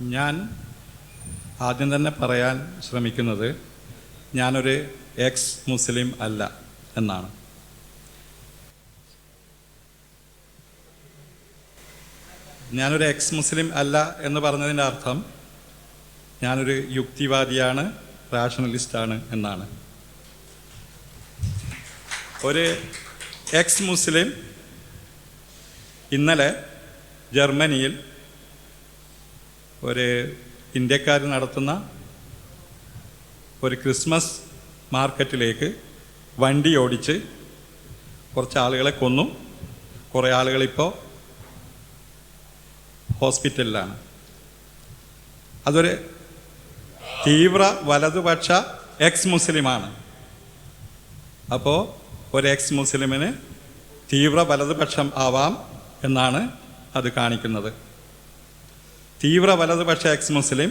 ഞാൻ ആദ്യം തന്നെ പറയാൻ ശ്രമിക്കുന്നത് ഞാനൊരു എക്സ് മുസ്ലിം അല്ല എന്നാണ്. ഞാനൊരു എക്സ് മുസ്ലിം അല്ല എന്ന് പറഞ്ഞതിന്റെ അർത്ഥം ഞാനൊരു യുക്തിവാദിയാണ് റാഷണലിസ്റ്റാണ് എന്നാണ്. ഒരു എക്സ് മുസ്ലിം ഇന്നലെ ജർമ്മനിയിൽ ഒരു ഇന്ത്യക്കാർ നടത്തുന്ന ഒരു ക്രിസ്മസ് മാർക്കറ്റിലേക്ക് വണ്ടി ഓടിച്ച് കുറച്ച് ആളുകളെ കൊന്നു. കുറേ ആളുകളിപ്പോൾ ഹോസ്പിറ്റലിലാണ്. അതൊരു തീവ്ര വലതുപക്ഷ എക്സ് മുസ്ലിമാണ് അപ്പോൾ ഒരു എക്സ് മുസ്ലിമിന് തീവ്ര വലതുപക്ഷം ആവാം എന്നാണ് അത് കാണിക്കുന്നത്. തീവ്ര വലതുപക്ഷ എക്സ് മുസ്ലിം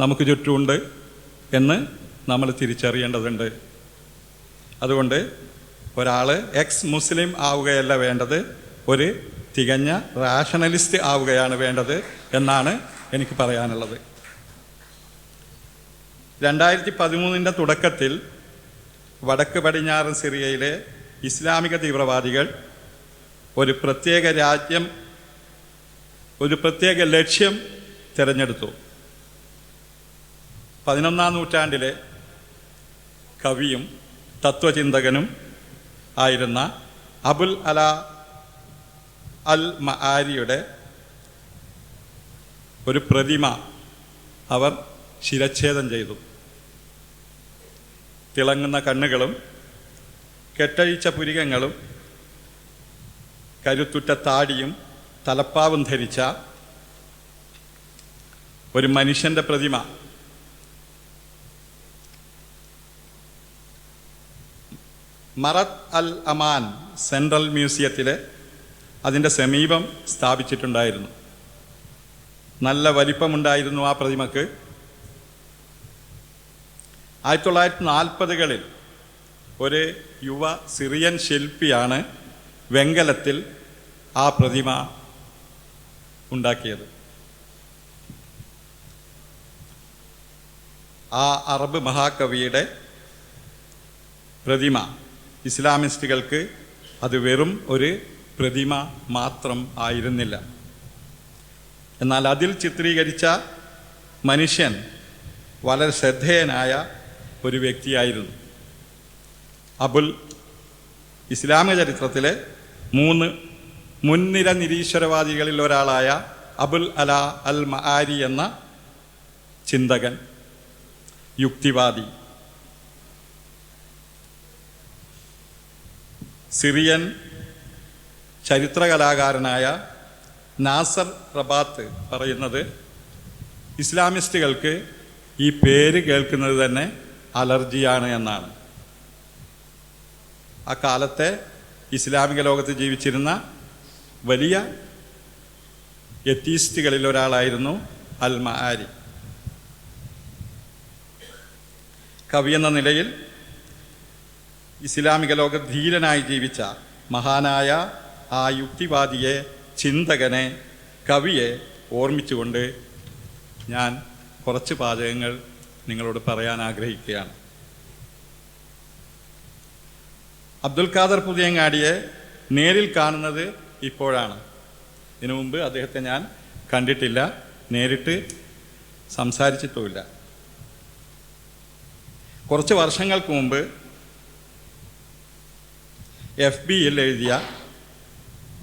നമുക്ക് ചുറ്റുമുണ്ട് എന്ന് നമ്മൾ തിരിച്ചറിയേണ്ടതുണ്ട്. അതുകൊണ്ട് ഒരാൾ എക്സ് മുസ്ലിം ആവുകയല്ല വേണ്ടത് ഒരു തികഞ്ഞ റാഷണലിസ്റ്റ് ആവുകയാണ് വേണ്ടത് എന്നാണ് എനിക്ക് പറയാനുള്ളത്. രണ്ടായിരത്തി പതിമൂന്നിന്റെ തുടക്കത്തിൽ വടക്ക് പടിഞ്ഞാറൻ സിറിയയിലെ ഇസ്ലാമിക തീവ്രവാദികൾ ഒരു പ്രത്യേക രാജ്യം ഒരു പ്രത്യേക ലക്ഷ്യം തിരഞ്ഞെടുത്തു. പതിനൊന്നാം നൂറ്റാണ്ടിലെ കവിയും തത്വചിന്തകനും ആയിരുന്ന അബുൽ അല അൽ മആരിയുടെ ഒരു പ്രതിമ അവർ ശിരച്ഛേദം ചെയ്തു. തിളങ്ങുന്ന കണ്ണുകളും കെട്ടഴിച്ച പുരികങ്ങളും കരുത്തുറ്റ താടിയും തലപ്പാവും ധരിച്ച ഒരു മനുഷ്യന്റെ പ്രതിമ. മറത് അൽ അമാൻ സെൻട്രൽ മ്യൂസിയത്തിൽ അതിന്റെ സമീപം സ്ഥാപിച്ചിട്ടുണ്ടായിരുന്നു. നല്ല വലിപ്പമുണ്ടായിരുന്നു ആ പ്രതിമക്ക്. ആയിരത്തി തൊള്ളായിരത്തി നാൽപ്പതുകളിൽ ഒരു യുവ സിറിയൻ ശില്പിയാണ് വെങ്കലത്തിൽ ആ പ്രതിമ ഉണ്ടാക്കിയത്. ആ അറബ് മഹാകവിയുടെ പ്രതിമ ഇസ്ലാമിസ്റ്റുകൾക്ക് അത് വെറും ഒരു പ്രതിമ മാത്രം ആയിരുന്നില്ല. എന്നാൽ അതിൽ ചിത്രീകരിച്ച മനുഷ്യൻ വളരെ ശ്രദ്ധേയനായ ഒരു വ്യക്തിയായിരുന്നു. അബുൽ ഇസ്ലാമിക ചരിത്രത്തിലെ മൂന്ന് മുൻനിര നിരീശ്വരവാദികളിൽ ഒരാളായ അബുൽ അല അൽ മഹാരി എന്ന ചിന്തകൻ യുക്തിവാദി. സിറിയൻ ചരിത്രകലാകാരനായ നാസർ റബാത്ത് പറയുന്നത് ഇസ്ലാമിസ്റ്റുകൾക്ക് ഈ പേര് കേൾക്കുന്നത് തന്നെ അലർജിയാണ് എന്നാണ്. ആ കാലത്തെ ഇസ്ലാമിക ലോകത്ത് ജീവിച്ചിരുന്ന വലിയ എത്തീസ്റ്റുകളിൽ ഒരാളായിരുന്നു അൽ മആരി കവി എന്ന നിലയിൽ ഇസ്ലാമിക ലോക ധീരനായി ജീവിച്ച മഹാനായ ആ യുക്തിവാദിയെ ചിന്തകനെ കവിയെ ഓർമ്മിച്ചുകൊണ്ട് ഞാൻ കുറച്ച് പാചകങ്ങൾ നിങ്ങളോട് പറയാൻ ആഗ്രഹിക്കുകയാണ്. അബ്ദുൽ ഖാദർ പുതിയങ്ങാടിയെ നേരിൽ കാണുന്നത് ഇപ്പോഴാണ്. ഇതിനു മുമ്പ് അദ്ദേഹത്തെ ഞാൻ കണ്ടിട്ടില്ല നേരിട്ട് സംസാരിച്ചിട്ടുമില്ല. കുറച്ച് വർഷങ്ങൾക്ക് മുമ്പ് എഫ് ബിയിൽ എഴുതിയ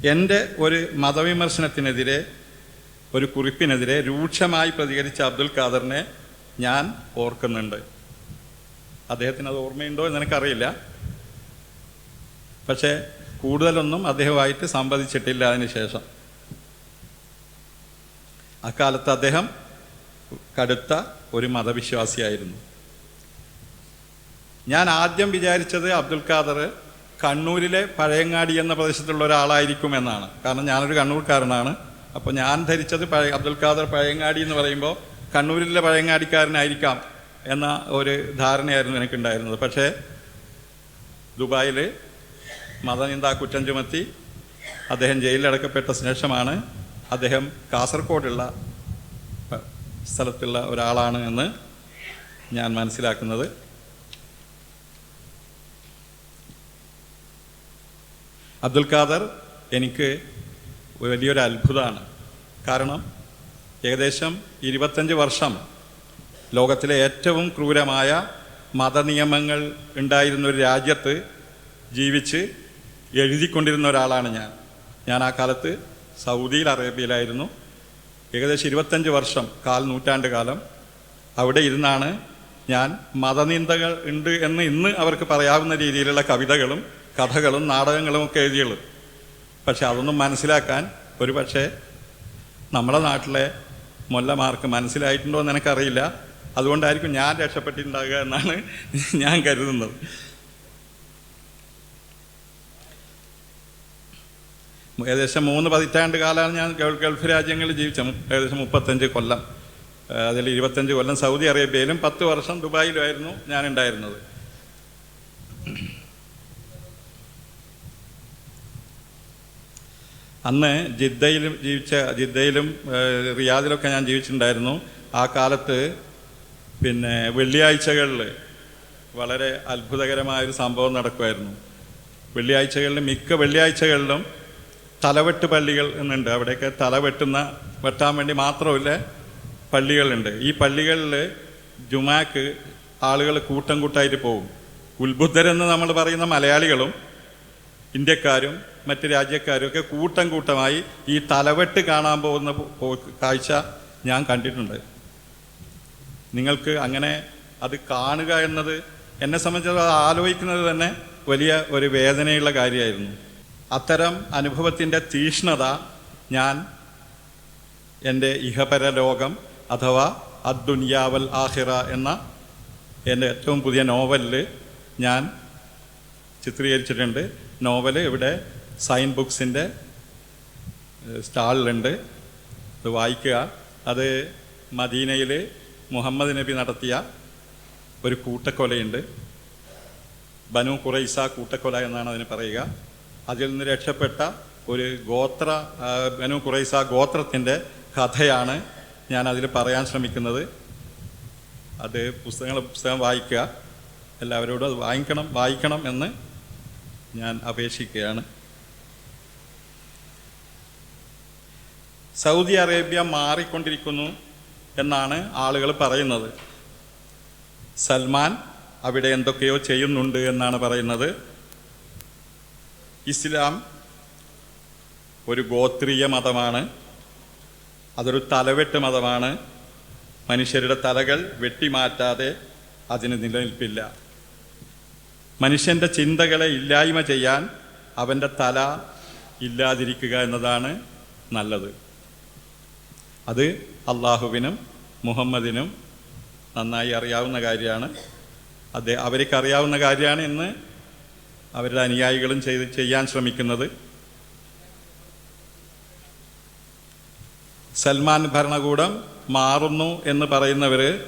എന്റെ ഒരു മതവിമർശനത്തിനെതിരെ ഒരു കുറിപ്പിനെതിരെ രൂക്ഷമായി പ്രതികരിച്ച അബ്ദുൽ ഖാദറിനെ ഞാൻ ഓർക്കുന്നുണ്ട്. അദ്ദേഹത്തിന് അത് ഓർമ്മയുണ്ടോ എന്ന് എനിക്കറിയില്ല. പക്ഷേ കൂടുതലൊന്നും അദ്ദേഹമായിട്ട് സംവദിച്ചിട്ടില്ല അതിനുശേഷം അക്കാലത്ത് അദ്ദേഹം കടുത്ത ഒരു മതവിശ്വാസിയായിരുന്നു. ഞാൻ ആദ്യം വിചാരിച്ചത് അബ്ദുൽ ഖാദർ കണ്ണൂരിലെ പഴയങ്ങാടി എന്ന പ്രദേശത്തുള്ള ഒരാളായിരിക്കും എന്നാണ്. കാരണം ഞാനൊരു കണ്ണൂർക്കാരനാണ്. അപ്പോൾ ഞാൻ ധരിച്ചത് പഴയ അബ്ദുൽ ഖാദർ പഴയങ്ങാടി എന്ന് പറയുമ്പോൾ കണ്ണൂരിലെ പഴയങ്ങാടിക്കാരനായിരിക്കാം എന്ന ഒരു ധാരണയായിരുന്നു എനിക്കുണ്ടായിരുന്നത്. പക്ഷേ ദുബായിൽ മതനിന്ദാ കുറ്റം ചുമത്തി അദ്ദേഹം ജയിലിലടക്കപ്പെട്ട ശേഷമാണ് അദ്ദേഹം കാസർഗോഡുള്ള സ്ഥലത്തുള്ള ഒരാളാണ് എന്ന് ഞാൻ മനസ്സിലാക്കുന്നത്. അബ്ദുൽ ഖാദർ എനിക്ക് വലിയൊരു അത്ഭുതമാണ്. കാരണം ഏകദേശം ഇരുപത്തഞ്ച് വർഷം ലോകത്തിലെ ഏറ്റവും ക്രൂരമായ മതനിയമങ്ങൾ ഉണ്ടായിരുന്ന ഒരു രാജ്യത്ത് ജീവിച്ച് എഴുതിക്കൊണ്ടിരുന്ന ഒരാളാണ് ഞാൻ. ഞാൻ ആ കാലത്ത് സൗദിയിൽ അറേബ്യയിലായിരുന്നു. ഏകദേശം ഇരുപത്തഞ്ച് വർഷം കാൽ നൂറ്റാണ്ട് കാലം അവിടെ ഇരുന്നാണ് ഞാൻ മതനിന്ദകൾ ഉണ്ട് എന്ന് ഇന്ന് അവർക്ക് പറയാവുന്ന രീതിയിലുള്ള കവിതകളും കഥകളും നാടകങ്ങളും ഒക്കെ എഴുതിയുള്ളത് പക്ഷെ അതൊന്നും മനസ്സിലാക്കാൻ ഒരു പക്ഷേ നമ്മുടെ നാട്ടിലെ മൊല്ലമാർക്ക് മനസ്സിലായിട്ടുണ്ടോ എന്ന് എനിക്കറിയില്ല. അതുകൊണ്ടായിരിക്കും ഞാൻ രക്ഷപ്പെട്ടിട്ടുണ്ടാകുക എന്നാണ് ഞാൻ കരുതുന്നത്. ഏകദേശം മൂന്ന് പതിറ്റാണ്ട് കാലമാണ് ഞാൻ ഗൾഫ് രാജ്യങ്ങളിൽ ജീവിച്ചത്. ഏകദേശം മുപ്പത്തഞ്ച് കൊല്ലം. അതിൽ ഇരുപത്തഞ്ച് കൊല്ലം സൗദി അറേബ്യയിലും പത്ത് വർഷം ദുബായിലുമായിരുന്നു ഞാൻ ഉണ്ടായിരുന്നത് അന്ന് ജിദ്ദയിലും ജീവിച്ച ജിദ്ദയിലും റിയാദിലൊക്കെ ഞാൻ ജീവിച്ചിട്ടുണ്ടായിരുന്നു. ആ കാലത്ത് പിന്നെ വെള്ളിയാഴ്ചകളിൽ വളരെ അത്ഭുതകരമായൊരു സംഭവം നടക്കുമായിരുന്നു വെള്ളിയാഴ്ചകളിൽ മിക്ക വെള്ളിയാഴ്ചകളിലും തലവെട്ട് പള്ളികൾ എന്നുണ്ട്. അവിടെയൊക്കെ തലവെട്ടുന്ന വെട്ടാൻ വേണ്ടി മാത്രമില്ല പള്ളികളുണ്ട്. ഈ പള്ളികളിൽ ജുമാക്ക് ആളുകൾ കൂട്ടം കൂട്ടായിട്ട് പോകും. ഉത്ബുദ്ധരെന്ന് നമ്മൾ പറയുന്ന മലയാളികളും ഇന്ത്യക്കാരും മറ്റ് രാജ്യക്കാരും ഒക്കെ കൂട്ടം കൂട്ടമായി ഈ തലവെട്ട് കാണാൻ പോകുന്ന കാഴ്ച ഞാൻ കണ്ടിട്ടുണ്ട്. നിങ്ങൾക്ക് അങ്ങനെ അത് കാണുക എന്നത് എന്നെ സംബന്ധിച്ചിടത്തോളം അത് ആലോചിക്കുന്നത് തന്നെ വലിയ ഒരു വേദനയുള്ള കാര്യമായിരുന്നു. അത്തരം അനുഭവത്തിന്റെ തീഷ്ണത ഞാൻ എന്റെ ഇഹപരലോകം അഥവാ അദ്ദുനിയാവൽ ആഹിറ എന്ന എന്റെ ഏറ്റവും പുതിയ നോവലിൽ ഞാൻ ചിത്രീകരിച്ചിട്ടുണ്ട്. നോവൽ ഇവിടെ സൈൻ ബുക്സിന്റെ സ്റ്റാളിലുണ്ട്. അത് വായിക്കുക. അത് മദീനയിൽ മുഹമ്മദ് നബി നടത്തിയ ഒരു കൂട്ടക്കൊലയുണ്ട്. ബനു കുറൈസ കൂട്ടക്കൊല എന്നാണ് അതിന് പറയുക. അതിൽ നിന്ന് രക്ഷപ്പെട്ട ഒരു ഗോത്ര ബനു കുറൈസ ഗോത്രത്തിന്റെ കഥയാണ് ഞാൻ അതിൽ പറയാൻ ശ്രമിക്കുന്നത്. അത് പുസ്തകങ്ങൾ പുസ്തകം വായിക്കുക. എല്ലാവരോടും അത് വാങ്ങിക്കണം വായിക്കണം എന്ന് ഞാൻ അപേക്ഷിക്കുകയാണ്. സൗദി അറേബ്യ മാറിക്കൊണ്ടിരിക്കുന്നു എന്നാണ് ആളുകൾ പറയുന്നത്. സൽമാൻ അവിടെ എന്തൊക്കെയോ ചെയ്യുന്നുണ്ട് എന്നാണ് പറയുന്നത്. ഇസ്ലാം ഒരു ഗോത്രീയ മതമാണ്. അതൊരു തലവെട്ട് മതമാണ്. മനുഷ്യരുടെ തലകൾ വെട്ടിമാറ്റാതെ അതിന് നിലനിൽപ്പില്ല. മനുഷ്യന്റെ ചിന്തകളെ ഇല്ലായ്മ ചെയ്യാൻ അവന്റെ തല ഇല്ലാതിരിക്കുക എന്നതാണ് നല്ലത്. അത് അള്ളാഹുവിനും മുഹമ്മദിനും നന്നായി അറിയാവുന്ന കാര്യമാണ്. അത് അവർക്ക് അറിയാവുന്ന കാര്യമാണ് ഇന്ന് അവരുടെ അനുയായികളും ചെയ്ത് ചെയ്യാൻ ശ്രമിക്കുന്നത്. സൽമാൻ ഭരണകൂടം മാറുന്നു എന്ന് പറയുന്നവർ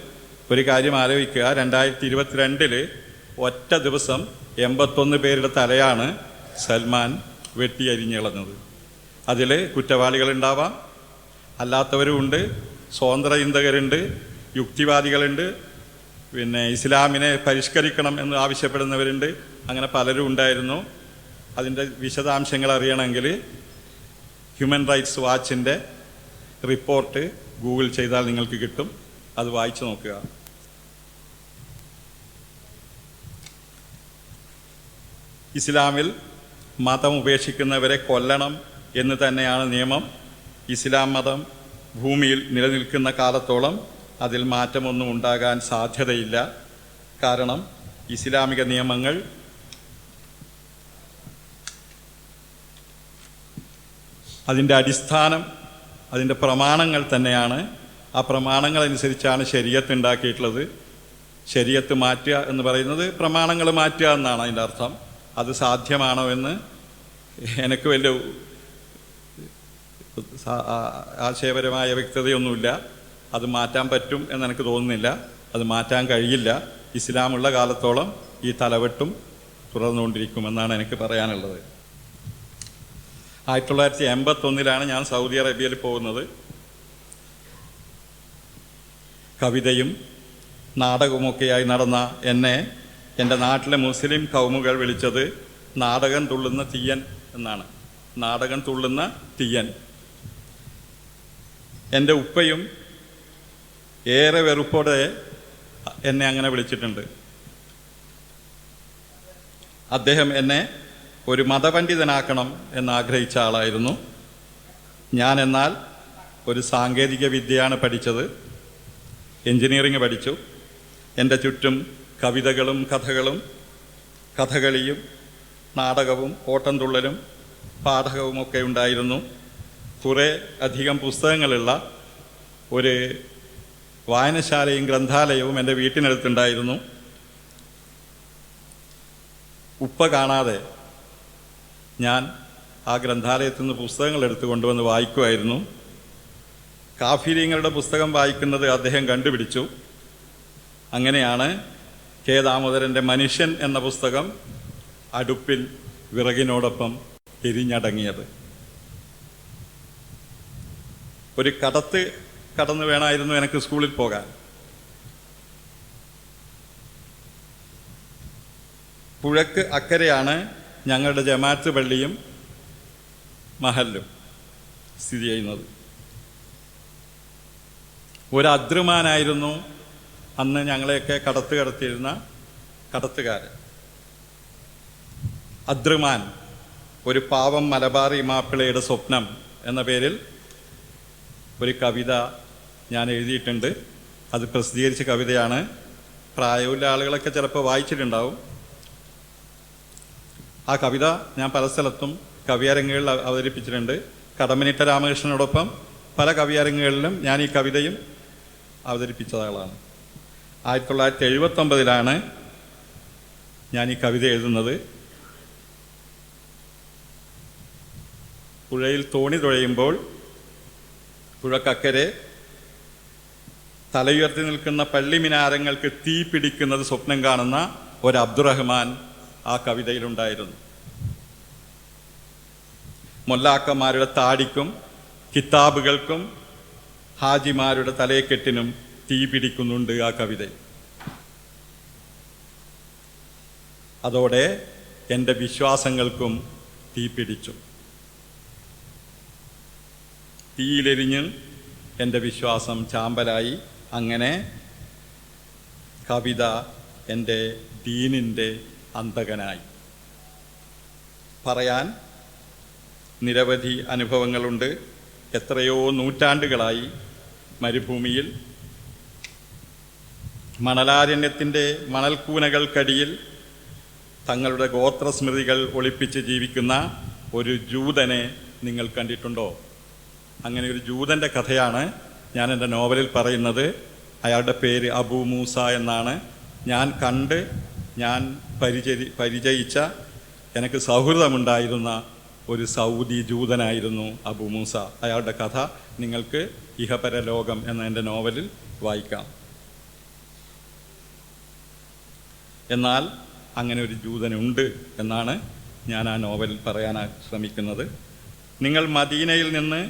ഒരു കാര്യം ആലോചിക്കുക. രണ്ടായിരത്തി ഇരുപത്തിരണ്ടിൽ ഒറ്റ ദിവസം എൺപത്തൊന്ന് പേരുടെ തലയാണ് സൽമാൻ വെട്ടിയരിഞ്ഞിളഞ്ഞത്. അതിൽ കുറ്റവാളികളുണ്ടാവാം. അല്ലാത്തവരുമുണ്ട്. സ്വതന്ത്ര ചിന്തകരുണ്ട്. യുക്തിവാദികളുണ്ട്. പിന്നെ ഇസ്ലാമിനെ പരിഷ്കരിക്കണം എന്ന് ആവശ്യപ്പെടുന്നവരുണ്ട്. അങ്ങനെ പലരും ഉണ്ടായിരുന്നു. അതിന്റെ വിശദാംശങ്ങൾ അറിയണമെങ്കിൽ ഹ്യൂമൻ റൈറ്റ്സ് വാച്ചിന്റെ റിപ്പോർട്ട് ഗൂഗിൾ ചെയ്താൽ നിങ്ങൾക്ക് കിട്ടും. അത് വായിച്ചു നോക്കുക. ഇസ്ലാമിൽ മതം ഉപേക്ഷിക്കുന്നവരെ കൊല്ലണം എന്ന് തന്നെയാണ് നിയമം. ഇസ്ലാം മതം ഭൂമിയിൽ നിലനിൽക്കുന്ന കാലത്തോളം അതിൽ മാറ്റമൊന്നും ഉണ്ടാകാൻ സാധ്യതയില്ല. കാരണം ഇസ്ലാമിക നിയമങ്ങൾ അതിന്റെ അടിസ്ഥാനം അതിന്റെ പ്രമാണങ്ങൾ തന്നെയാണ്. ആ പ്രമാണങ്ങൾ അനുസരിച്ചാണ് ശരീരത്ത് ഉണ്ടാക്കിയിട്ടുള്ളത്. ശരീരത്ത് മാറ്റുക എന്ന് പറയുന്നത് പ്രമാണങ്ങൾ മാറ്റുക എന്നാണ് അതിന്റെ അർത്ഥം. അത് സാധ്യമാണോ എന്ന് എനിക്ക് വലിയ ആശയപരമായ വ്യക്തതയൊന്നുമില്ല. അത് മാറ്റാൻ പറ്റും എന്ന് എനിക്ക് തോന്നുന്നില്ല. അത് മാറ്റാൻ കഴിയില്ല. ഇസ്ലാമുള്ള കാലത്തോളം ഈ തലവെട്ടും തുടർന്നുകൊണ്ടിരിക്കുമെന്നാണ് എനിക്ക് പറയാനുള്ളത്. ആയിരത്തി തൊള്ളായിരത്തി എൺപത്തൊന്നിലാണ് ഞാൻ സൗദി അറേബ്യയിൽ പോകുന്നത്. കവിതയും നാടകവുമൊക്കെയായി നടന്ന എന്നെ എന്റെ നാട്ടിലെ മുസ്ലിം കൗമുകൾ വിളിച്ചത് നാടകം തുള്ളുന്ന തീയൻ എന്നാണ്. നാടകം തുള്ളുന്ന തീയൻ. എന്റെ ഉപ്പയും ഏറെ വെറുപ്പോടെ എന്നെ അങ്ങനെ വിളിച്ചിട്ടുണ്ട്. അദ്ദേഹം എന്നെ ഒരു മതപണ്ഡിതനാക്കണം എന്നാഗ്രഹിച്ച ആളായിരുന്നു. ഞാൻ എന്നാൽ ഒരു സാങ്കേതിക വിദ്യയാണ് പഠിച്ചത്. എഞ്ചിനീയറിംഗ് പഠിച്ചു. എന്റെ ചുറ്റും കവിതകളും കഥകളും കഥകളിയും നാടകവും ഓട്ടംതുള്ളലും പാഠകവുമൊക്കെ ഉണ്ടായിരുന്നു. കുറേ അധികം പുസ്തകങ്ങളുള്ള ഒരു വായനശാലയും ഗ്രന്ഥാലയവും എന്റെ വീട്ടിനടുത്തുണ്ടായിരുന്നു. ഉപ്പ കാണാതെ ഞാൻ ആ ഗ്രന്ഥാലയത്തിൽ നിന്ന് പുസ്തകങ്ങൾ എടുത്തു കൊണ്ടുവന്ന് വായിക്കുമായിരുന്നു. കാഫിര്യങ്ങളുടെ പുസ്തകം വായിക്കുന്നത് അദ്ദേഹം കണ്ടുപിടിച്ചു. അങ്ങനെയാണ് കെ ദാമോദരന്റെ മനുഷ്യൻ എന്ന പുസ്തകം അടുപ്പിൽ വിറകിനോടൊപ്പം എരിഞ്ഞടങ്ങിയത് ഒരു കടത്ത് കടന്നു വേണമായിരുന്നു എനിക്ക് സ്കൂളിൽ പോകാൻ. പുഴക്ക് അക്കരെയാണ് ഞങ്ങളുടെ ജമാഅത്ത് പള്ളിയും മഹല്ലും സ്ഥിതി ചെയ്യുന്നത്. ഒരു അദ്രുമാനായിരുന്നു അന്ന് ഞങ്ങളെയൊക്കെ കടത്ത് കടത്തിയിരുന്ന കടത്തുകാരൻ അദ്രുമാൻ ഒരു പാവം മലബാറി മാപ്പിളയുടെ സ്വപ്നം എന്ന പേരിൽ ഒരു കവിത ഞാൻ എഴുതിയിട്ടുണ്ട്. അത് പ്രസിദ്ധീകരിച്ച കവിതയാണ്. പ്രായമുള്ള ആളുകളൊക്കെ ചിലപ്പോൾ വായിച്ചിട്ടുണ്ടാവും. ആ കവിത ഞാൻ പല സ്ഥലത്തും കവിയരങ്ങുകളിൽ അവതരിപ്പിച്ചിട്ടുണ്ട്. കടമനിട്ട രാമകൃഷ്ണനോടൊപ്പം പല കവിയരങ്ങുകളിലും ഞാൻ ഈ കവിതയും അവതരിപ്പിച്ച ആളാണ് ആയിരത്തി തൊള്ളായിരത്തി എഴുപത്തൊമ്പതിലാണ് ഞാൻ ഈ കവിത എഴുതുന്നത്. പുഴയിൽ തോണി തുഴയുമ്പോൾ പുഴക്കക്കരെ തലയുയർത്തി നിൽക്കുന്ന പള്ളിമിനാരങ്ങൾക്ക് തീ പിടിക്കുന്നത് സ്വപ്നം കാണുന്ന ഒരു അബ്ദുറഹ്മാൻ ആ കവിതയിലുണ്ടായിരുന്നു. മൊല്ലാക്കന്മാരുടെ താടിക്കും കിതാബുകൾക്കും ഹാജിമാരുടെ തലയെക്കെട്ടിനും തീ പിടിക്കുന്നുണ്ട് ആ കവിത. അതോടെ എന്റെ വിശ്വാസങ്ങൾക്കും തീ പിടിച്ചു. തീയിലെരിഞ്ഞ് എന്റെ വിശ്വാസം ചാമ്പലായി. അങ്ങനെ കവിത എന്റെ ദീനിന്റെ അന്തകനായി പറയാൻ നിരവധി അനുഭവങ്ങളുണ്ട്. എത്രയോ നൂറ്റാണ്ടുകളായി മരുഭൂമിയിൽ. മണലാരണ്യത്തിന്റെ മണൽക്കൂനകൾക്കടിയിൽ തങ്ങളുടെ ഗോത്രസ്മൃതികൾ ഒളിപ്പിച്ച് ജീവിക്കുന്ന ഒരു ജൂതനെ നിങ്ങൾ കണ്ടിട്ടുണ്ടോ? അങ്ങനെ ഒരു ജൂതന്റെ കഥയാണ് ഞാൻ എന്റെ നോവലിൽ പറയുന്നത്. അയാളുടെ പേര് അബു മൂസ എന്നാണ്. ഞാൻ കണ്ട് ഞാൻ പരിചരി പരിചയിച്ച എനിക്ക് സൗഹൃദമുണ്ടായിരുന്ന ഒരു സൗദി ജൂതനായിരുന്നു അബു മൂസ. അയാളുടെ കഥ നിങ്ങൾക്ക് ഇഹപരലോകം എന്ന എന്റെ നോവലിൽ വായിക്കാം. എന്നാൽ അങ്ങനെ ഒരു ജൂതനുണ്ട് എന്നാണ് ഞാൻ ആ നോവലിൽ പറയാൻ ശ്രമിക്കുന്നത്. നിങ്ങൾ മദീനയിൽ നിന്ന്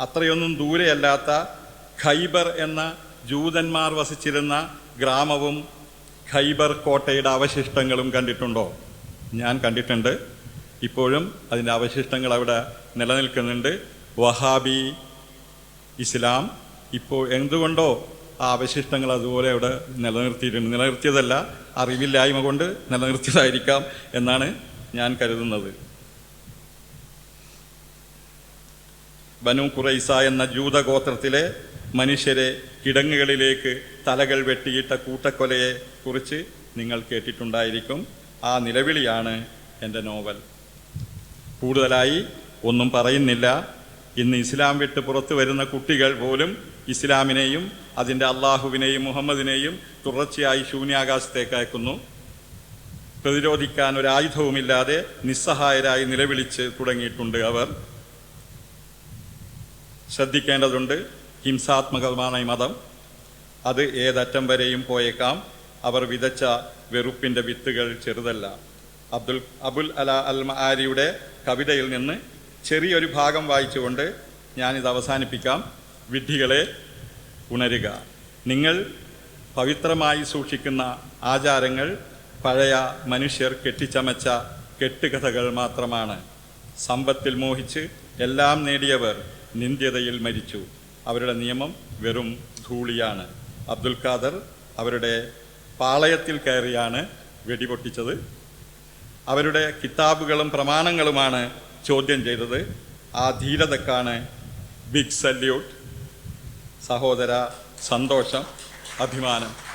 അത്രയൊന്നും ദൂരെയല്ലാത്ത ഖൈബർ എന്ന ജൂതന്മാർ വസിച്ചിരുന്ന ഗ്രാമവും ഖൈബർ കോട്ടയുടെ അവശിഷ്ടങ്ങളും കണ്ടിട്ടുണ്ടോ? ഞാൻ കണ്ടിട്ടുണ്ട്. ഇപ്പോഴും അതിന്റെ അവശിഷ്ടങ്ങൾ അവിടെ നിലനിൽക്കുന്നുണ്ട്. വഹാബി ഇസ്ലാം ഇപ്പോൾ എന്തുകൊണ്ടോ ആ അവശിഷ്ടങ്ങൾ അതുപോലെ അവിടെ നിലനിർത്തിയിട്ടുണ്ട്. നിലനിർത്തിയതല്ല അറിവില്ലായ്മ കൊണ്ട് നിലനിർത്തിയതായിരിക്കാം എന്നാണ് ഞാൻ കരുതുന്നത്. ബനു കുറൈസ എന്ന ജൂതഗോത്രത്തിലെ മനുഷ്യരെ കിടങ്ങുകളിലേക്ക് തലകൾ വെട്ടിയിട്ട കൂട്ടക്കൊലയെ കുറിച്ച് നിങ്ങൾ കേട്ടിട്ടുണ്ടായിരിക്കും. ആ നിലവിളിയാണ് എന്റെ നോവൽ. കൂടുതലായി ഒന്നും പറയുന്നില്ല. ഇന്ന് ഇസ്ലാം വിട്ട് പുറത്തു വരുന്ന കുട്ടികൾ പോലും ഇസ്ലാമിനെയും അതിന്റെ അള്ളാഹുവിനെയും മുഹമ്മദിനെയും തുടർച്ചയായി ശൂന്യാകാശത്തേക്ക് അയക്കുന്നു. പ്രതിരോധിക്കാൻ ഒരു ആയുധവുമില്ലാതെ നിസ്സഹായരായി നിലവിളിച്ച് തുടങ്ങിയിട്ടുണ്ട് അവർ. ശ്രദ്ധിക്കേണ്ടതുണ്ട് ഹിംസാത്മകമായ മതം. അത് ഏതറ്റം വരെയും പോയേക്കാം. അവർ വിതച്ച വെറുപ്പിന്റെ വിത്തുകൾ ചെറുതല്ല. അബ്ദുൽ അബുൽ അല അൽ മആരിയുടെ കവിതയിൽ നിന്ന് ചെറിയൊരു ഭാഗം വായിച്ചുകൊണ്ട് ഞാനിത് അവസാനിപ്പിക്കാം. വിഡ്ഢികളെ ഉണരുക. നിങ്ങൾ പവിത്രമായി സൂക്ഷിക്കുന്ന ആചാരങ്ങൾ പഴയ മനുഷ്യർ കെട്ടിച്ചമച്ച കെട്ടുകഥകൾ മാത്രമാണ്. സമ്പത്തിൽ മോഹിച്ച് എല്ലാം നേടിയവർ നിന്ദ്യതയിൽ മരിച്ചു. അവരുടെ നിയമം വെറും ധൂളിയാണ്. അബ്ദുൽ ഖാദർ അവരുടെ പാളയത്തിൽ കയറിയാണ് വെടിപൊട്ടിച്ചത്. അവരുടെ കിതാബുകളും പ്രമാണങ്ങളുമാണ് ചോദ്യം ചെയ്തത്. ആ ധീരതക്കാണ് ബിഗ് സല്യൂട്ട്. സഹോദര സന്തോഷം അഭിമാനം.